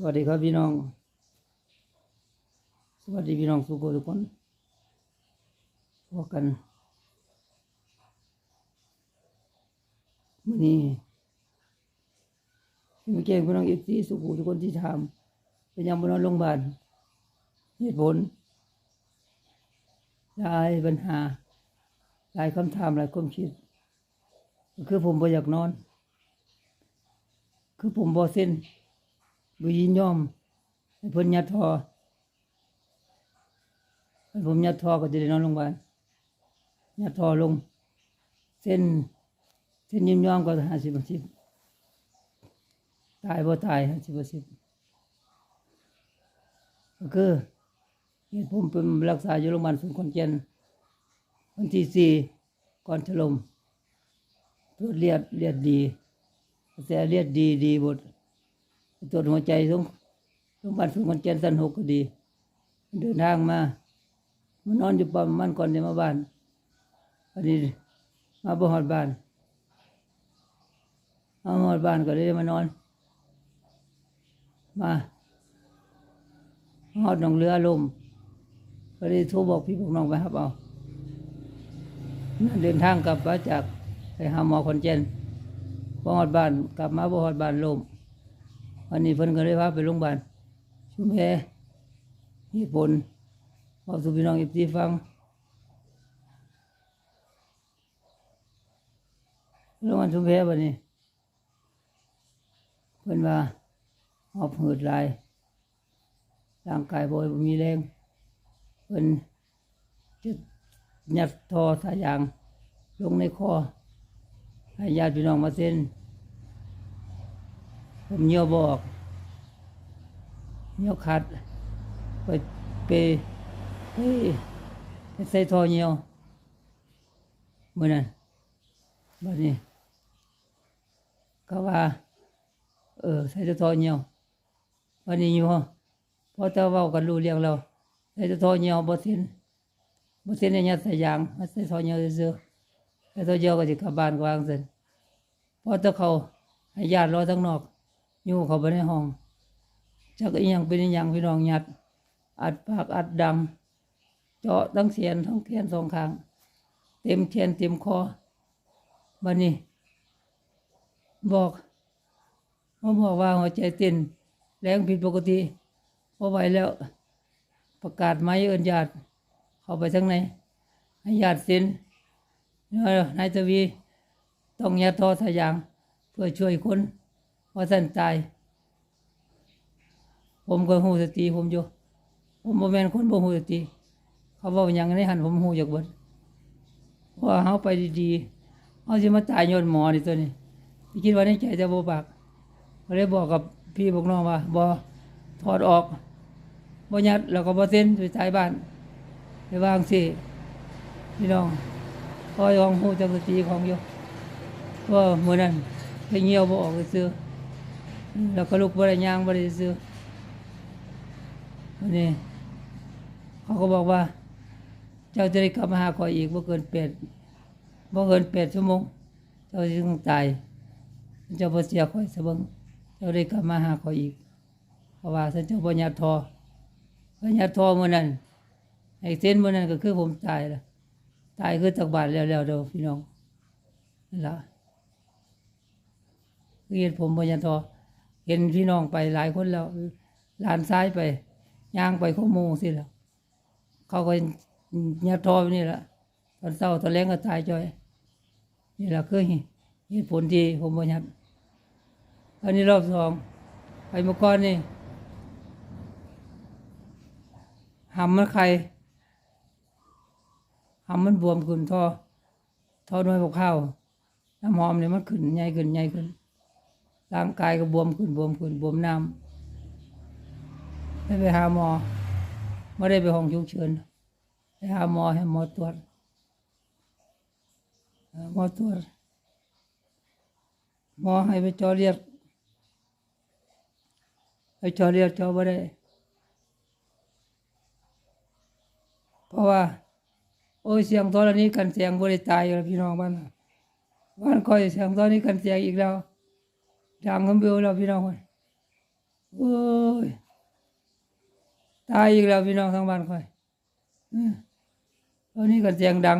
สวัสดีครับพี่น้อง สวัสดีพี่น้องทุกคนทุกคนพบกันมื่อนี้ที่มาแจ้งพี่น้องเอฟซีสุขุทุกคนที่ทำเป็นยังบนอนโรงพยาบาลเหตุผลหลายปัญหาหลายคำถามหลายความคิด คือผมบ่อยากนอน คือผมบ่เส้น บ่ยินยอมให้เพิ่นยัดทอให้ผมยัดทอก็จะได้นอนโรงพยาบาลยัดทอลง เส้น เส้นยินยอมก็ห้าสิบสิบตายบ่ตายห้าสิบสิบก็คือเหตุผมเป็นรักษาอยู่โรงพยาบาลศูนย์ขอนแก่นวันที่สี่ก่อนถล่มตรวจเลือดเลือดดีกระแสเลือดดีดีหมด ตรวจหัวใจโรงโรงพยาบาลศูนย์ขอนแก่นสันหกก็ดี เดินทางมามานอนอยู่ปั๊มมันก่อนจะมาบ้านอันนี้มาบ่ฮอดบ้านมาบ่ฮอดบ้านก็เลยมานอน มาฮอดหนองเรือลมก็เลยโทรบอกพี่บอกน้องไปครับเอาเดินทางกลับมาจากไปหาหมอขอนแก่นบ่ฮอดบ้าน กลับมาบ่ฮอดบ้านลม วันนี้เพิ่นก็เลยพาไปโรงพยาบาลชุมแพเหตุผลบอกสู่พี่น้องอีกทีฟังโรงพยาบาลชุมแพวันนี้เพิ่นว่าหอบหืดหลายร่างกายบ่มีแรงเพิ่นจะยัดทอสายยางลงในคอให้ญาติพี่น้องมาเซ็น ผมเหี่ยวบอกเหี่ยวขาดไปไปไปใส่ทอเหี่ยวเมื่อนั้นบัดนี้ก็ว่า เออใส่ทอเหี่ยววันนี้อยู่พอเจ้าเว้ากันรู้เรื่องแล้วใส่ทอเหี่ยวบ่เส้นบ่เส้นในยัดใส่ยางมาใส่ทอเหี่ยวซื่อๆใส่ทอเหี่ยวก็สิกลับบ้านกวางเส้นพอเจ้าเขาให้ญาติรอทั้งนอก ยู่เขาไปในห้องจักอีหยังเป็นอีหยังพี่น้องหยัด อัดปากอัดดัง เจาะทั้งเสียนทั้งแขนสองข้าง เต็มแขนเต็มคอบัดนี้ บอกเขาบอกว่าหัวใจเต้นแรงผิดปกติพอไหวแล้ว ประกาศไม้เอินญาติเข้าไปทั้งในให้ญาติเซ็นนายทวี ต้องยัดทอสายาง เพื่อช่วยคน ว่าท่านตาย ผมก็หูสติผมอยู่ ผมบ่แม่นคนบ่หูสติ เขาบอกอย่างนี้หันผมหูจากบดว่าเฮาไปดีๆเฮาสิมาตายย้อนหมอนี่ตัวนี้พี่คิดว่าในใจจะบ่ปากก็เลยบอกกับพี่บอกน้องว่าบ่ถอดออกบ่ยัดแล้วก็บ่เซ็นไปตายบ้านไปวางสิพี่น้องคอยองหูจักสติของอยู่ว่ามื้อนั้นไปเหี่ยวบ่ออกซื่อ แล้วก็ลุกบ่ได้ย่างบ่ได้ซื่อวันนี้เขาก็บอกว่า เจ้าจะได้กลับมาหาคอยอีกบ่เกินแปดบ่เกินแปดชั่วโมง เจ้าจึงตาย เจ้าบ่เสียคอยซะเบิ่งเจ้าได้กลับมาหาคอยอีก เพราะว่าฉันเจ้าบ่ยัดทอบ่ยัดทอมื้อนั้นไอ้เส้นมื้อนั้นก็คือผมตายละตายคือตักบาตรแล้วๆเด้อพี่น้องนั่นล่ะคือเห็นผมบ่ยัดทอ เห็นพี่น้องไปหลายคนแล้วหลานซ้ายไปย่างไปข้อมูสิแล้วเขาก็ยัดทอไปนี่แหละตอนเศร้าตอนแรงก็ตายจอย นี่แหละคือเหตุผลที่ผมบ่ยัดอันนี้รอบสองไปมื่อก่อนนี่หำมันไข่หำมันบวมขึ้นท่อท่อน้อยพวกข้าวน้ำหอมเนี่ยมันขึ้นใหญ่ขึ้นใหญ่ขึ้น ร่างกายก็บวมขึ้นบวมขึ้นบวมน้ำได้ไปหาหมอไม่ได้ไปห้องฉุกเฉินไปหาหมอให้หมอตรวจหมอตรวจหมอให้ไปจอเลือดไปจอเลือดเจอไม่ได้ เพราะว่า โอ้ยเสียงตอนนี้กันเสียงบริตายอยู่แล้วพี่น้องบ้านบ้านคอยเสียงตอนนี้กันเสียงอีกแล้ว ดังกันเบลแล้วพี่น้องคนโอ้ยตายอีกแล้วพี่น้องทางบ้านคอยอืมตอนนี้ก็เสียงดัง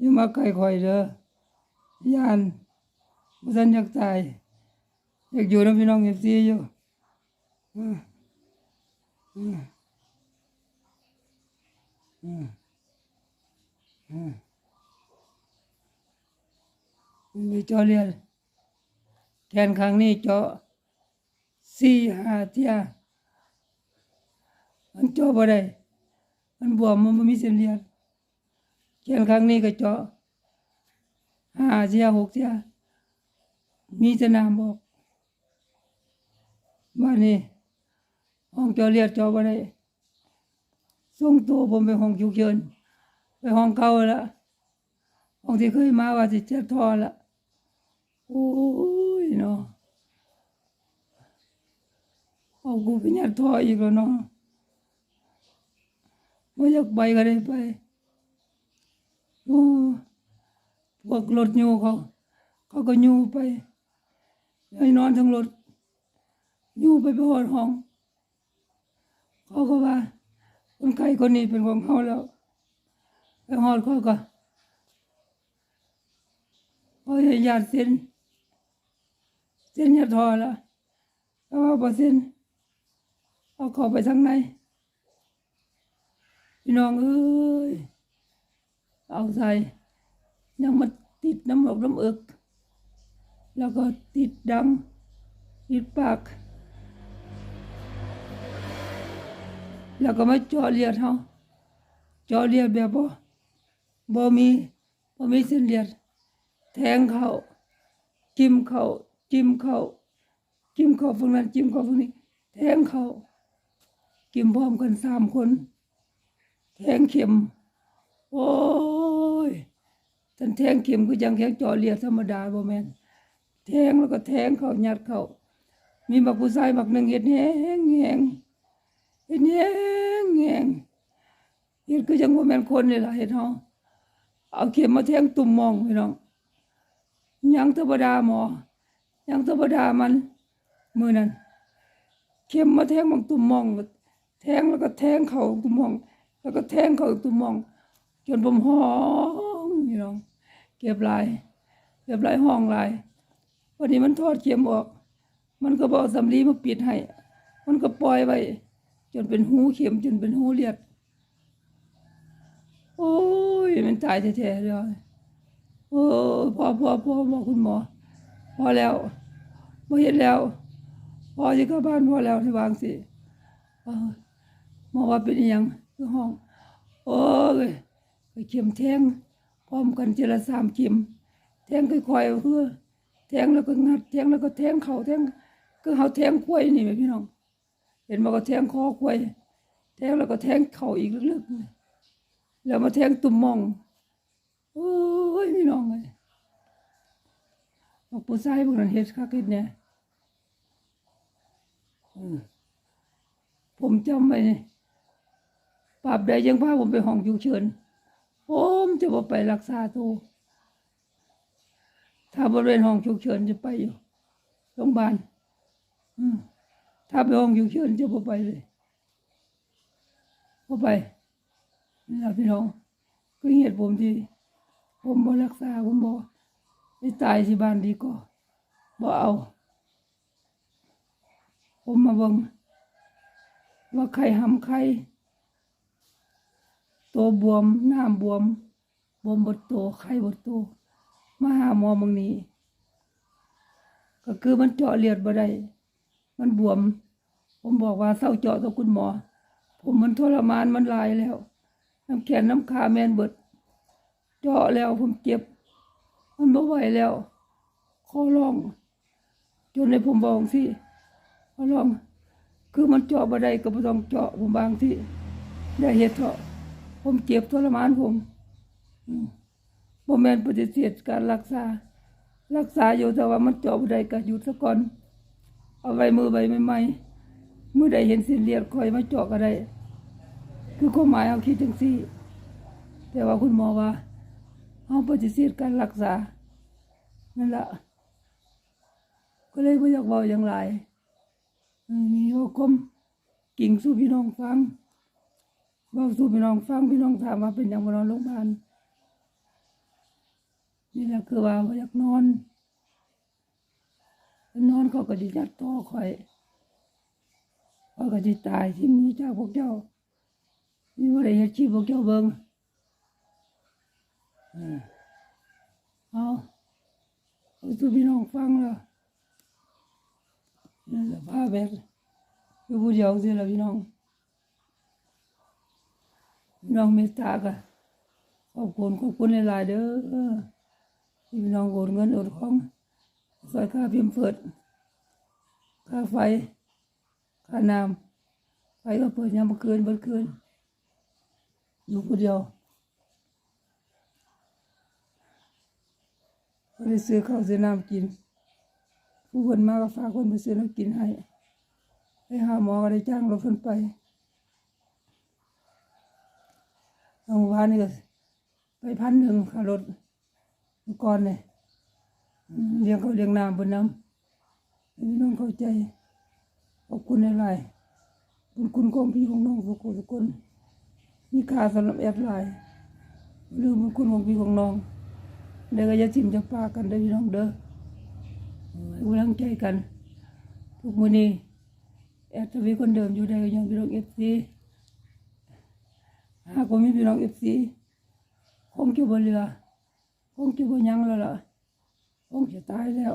ย่ามาใกล้คอยเด้อยานบ่ทันอยากตายอยากอยู่นํพี่น้องเอฟซีอยู่อืมอืมอืมอืมมีเจาะเลือด แขนข้งนี้เจาะสี่ห้าเทียมันเจาะบ่ได้มันบวมมันบ่มีเส้นเลือดแขนข้งนี้ก็เจาะห้าเทียหกเทียมีแต่น้ำบอกบ้านนี้ห้องเจาะเลือดเจาะบ่ได้ส่งตัวผมไปห้องฉุกเฉินไปห้องเก่าแล้วห้องที่เคยมาว่าสิเจ็บท้อละโอ้ ยเนาะเอากูไปยัดท้ออีกแล้วเนาะไม่อยากไปก็ได้ไปโอ้พวกรถยูเขาเขาก็ยูไปให้นอนทั้งรถยูไปไปหอดห้อง เขาก็ว่า คนไข้คนนี้เป็นของเขาแล้วไปหอดเขาก็เขาให้ญาติเซ็น เซ็นยาทอล้วแล้วว่าพอเซ็นเอาเข้าไปทางในพี่น้องเอ้ยเอาใส่ยังมาติดน้ำหมกน้ำเอิกแล้วก็ติดดังติดปาก แล้วก็มาเจาะเลือดเขาเจาะเลือดแบบบ่บ่มีบ่มีเส้นเลือดแทงเขาจิ้มเขา จิ้มเขาจิ้มเขาฝั่งนั้นจิ้มเขาฝั่งนี้แทงเขาจิ้มพร้อมกันสามคนแทงเข็ม โอ้ยท่านแทงเข็มก็ยังแทงจาะเลือดธรรมดาบ่แม่นแทงแล้วก็แทงเขายัดเขามีบักผู้ชายบักหนึ่งเฮ็ดแหงแหงเฮ็ดแหงแหงเฮ็ดก็ยังบ่แม่นคนนี่ล่ะเฮ็ดเฮาเอาเข็มมาแทงตุ่มมองพี่น้องยังธรรมดาหมอ ยังธรรมดามันมือนั้นเข็มมาแทงบังตุ่มมอง แทงแล้วก็แทงเข่าตุ่มมอง แล้วก็แทงเข่าตุ่มมอง จนผมห้องพี่น้องเก็บลายเก็บลายห้องลายวันนี้มันทอดเข็มออก มันก็บอกสำลีมาปิดให้ มันก็ปล่อยไว้จนเป็นหูเข็มจนเป็นหูเลือดโอ้ยมันตายแท้ๆเลยโอ้ยพอพ่อพ่อบอคุณหมอ พอแล้วพอเห็นแล้วพอจะเข้าบ้านพอแล้วที่วางสิเออหมอว่าเป็นยังคือห้อง โอ้ยไปเข็มแทงพร้อมกันเจละสามเข็มแทงค่อยๆคือแทงแล้วก็งัดแทงแล้วก็แทงเข่าแทงก็เขาแทงควยนี่ไหมพี่น้อง เห็นมาก็แทงคอควยแทงแล้วก็แทงเข่าอีกลึกๆแล้วมาแทงตุ่มมองโอ้ยพี่น้องเลย บอกผู้ชายพวกนั้นเฮ็ดคักเฮ็ดเนี่ยผมจำไว้ปราบใดยังพาผมไปห้องฉุกเฉินผมจะบ่ไปรักษาตัวถ้าบริเวณห้องฉุกเฉินจะไปอยู่โรงพยาบาลถ้าไปห้องฉุกเฉินจะบ่ไปเลยบ่ไปนี่ละพี่น้องคือเหตุผมที่ผมบ่รักษาผมบ่ ไปตายที่บ้านดีกว่าบ่เอา ผมมาเบิงว่าใครหำใครตัวบวมหน้ำบวม บวมบดโตไข้บดโตมาหาหมอบางนี้ ก็คือมันเจาะเลือดบ่ได้ มันบวม ผมบอกว่าเศร้าเจาะต่อคุณหมอ ผมมันทรมานมันลายแล้ว น้ำแขนน้ำขาแมนเบิด เจาะแล้วผมเจ็บ มันบ่ไหวแล้วขอร้อง จนในผมบอกสิขอร้อง คือมันเจาะบ่ได้ก็บ่ต้องเจาะผมบางที่ได้เฮ็ดเถาะผมเจ็บทรมานผมอืมบ่แม่นปฏิเสธการรักษา รักษาอยู่แต่ว่ามันเจาะบ่ได้ก็หยุดซะก่อน เอาไว้มือไว้ใหม่ๆมือใดเห็นเส้นเลือดคอยมาเจาะก็ได้คือความหมายเอาคิดจังซี่ แต่ว่าคุณหมอว่า เฮาปฏิเสธการรักษา นั่นละก็เลยบ่อยากเว้าอย่างไรเออนี่ว่าคมกิ่งสู่พี่น้องฟังเว่าสู่พี่น้องฟังพี่น้องถามว่าเป็นอย่างไรนอนโรงพยาบาลนี่แหละคือว่าบ่อยากนอน นอนเขาก็จะยัดต่อคอยเขาก็จะตายที่มีจากพวกเจ้านี่ว่ได้เฮ็ดชีพพวกเจ้าเบิ่ง เอาเอาสู่พี่น้องฟังแล้วนี่แหละพาแบบอยู่ผู้เดียวสิละพี่น้องพี่น้องเมตตากันขอบคุณขอบคุณหลายๆเด้อที่พี่น้องโอนเงินโอนของซอยค่าพิมพ์เฟิดค่าไฟค่าน้ำไฟก็เปิดยามเมื่อคืนเมื่อคืนอยู่คนเดียว ก็ได้ซื้อข้าวซื้อน้ำกิน ผู้คนมาก็ฝากคนไปซื้อน้ำกินให้ไปหาหมอก็ได้จ้างรถเพิ่นไปเอาเมื่อวานนี่ก็ไปพันหนึ่งค่ารถมอก่อนเนี่ยเลี้ยงเขาวเลี้ยงน้ำบนน้ำพี่น้องเข้าใจขอบคุณหลายๆบุญคุณของพี่ของน้องทุกคนทุกคนมีค่าสำหรับแอดไลน์หรือบุญคุณของพี่ของน้อง เดี๋ยวก็จะจิ้มจะปากันได้อพี่น้องเด้อให้กำลังใจกัน ทุกมื้อนี้แอดทวีคนเดิมอยู่ได้ก็ยังพี่น้องเอฟซีหากมีพี่น้องเอฟซีคงจะบ่เหลือคงจะบ่ยังแล้วล่ะคงจะตายแล้ว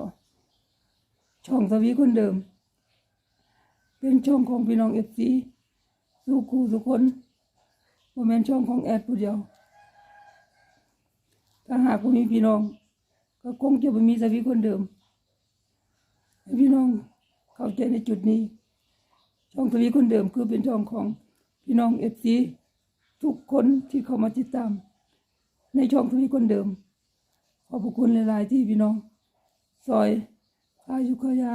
ช่องทวีคนเดิม เป็นช่องของพี่น้องเอฟซีสู้คู่ทุกคนบ่แม่นช่องของแอดผู้เดียว ถ้าหากว่มีพี่น้อง ก็คงจะบ่มีทวีคนเดิม พี่น้องเข้าใจในจุดนี้ ช่องทวีคนเดิมคือเป็นช่องของพี่น้องเอฟซีทุกคนที่เข้ามาติดตาม ในช่องทวีคนเดิม ขอบคุณหลาย ๆ ที่พี่น้องซอยอายุขยา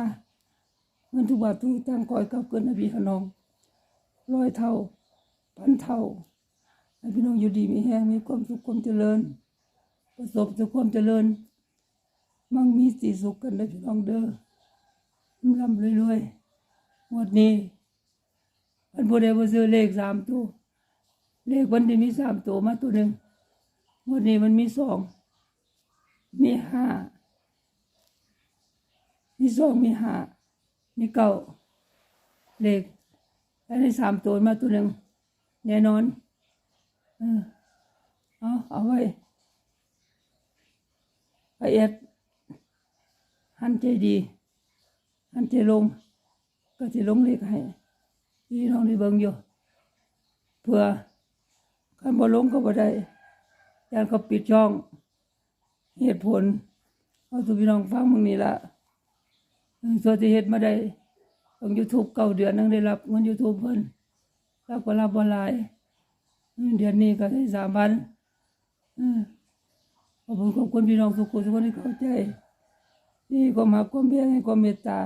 เงินทุกบาททุกตังค์คอยกับเกินนบีขนองร้อยเท่า พันเท่าให้พี่น้องอยู่ดีมีแห้งมีความสุขความเจริญ ประสบแต่ความเจริญ มั่งมีสีสุขกันได้พี่น้องเด้อร่ำรวยๆวดนี้มันบ่ได้บ่ซื้อเลขสามตัว เลขวันที่มีสามตัวมาตัวหนึ่งวันนี้มันมีสองมีห้ามีสองมีห้ามีเก้าเลขแล้วในสามตัวมาตัวหนึ่งแน่นอน เออเอาเอาไว้ ไอเอ็ดหันใจดี หันใจลง ก็จะลงเลขให้พี่น้องได้เบิ่งอยู่ เพื่อการบ่ลงก็บ่ได้ยานเขาปิดช่อง เหตุผลเอาสู่พี่น้องฟังมึงนี่ละส่วนที่เฮ็ดมาได้ต้องยูทูบเก้าเดือนนั่งได้รับเงินยูทูบเพิ่นรับก็รับบ่หลาย เดือนนี้ก็ได้สามพัน ขอบคุณขอบคุณพี่น้องทุกคนทุกคนที่เข้าใจ ที่ความหักความเพียให้ความเมตตา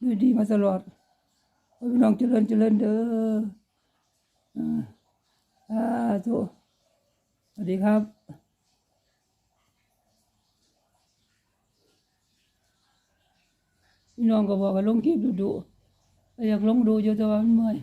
ด้วยดีมาตลอดขอพี่น้องเจริญเจริญเด้ออ่าสาธุสวัสดีครับพี่น้องก็บอกว่าลงคลิปดูๆอยากลงดูอยู่แต่ว่ามันเมื่อย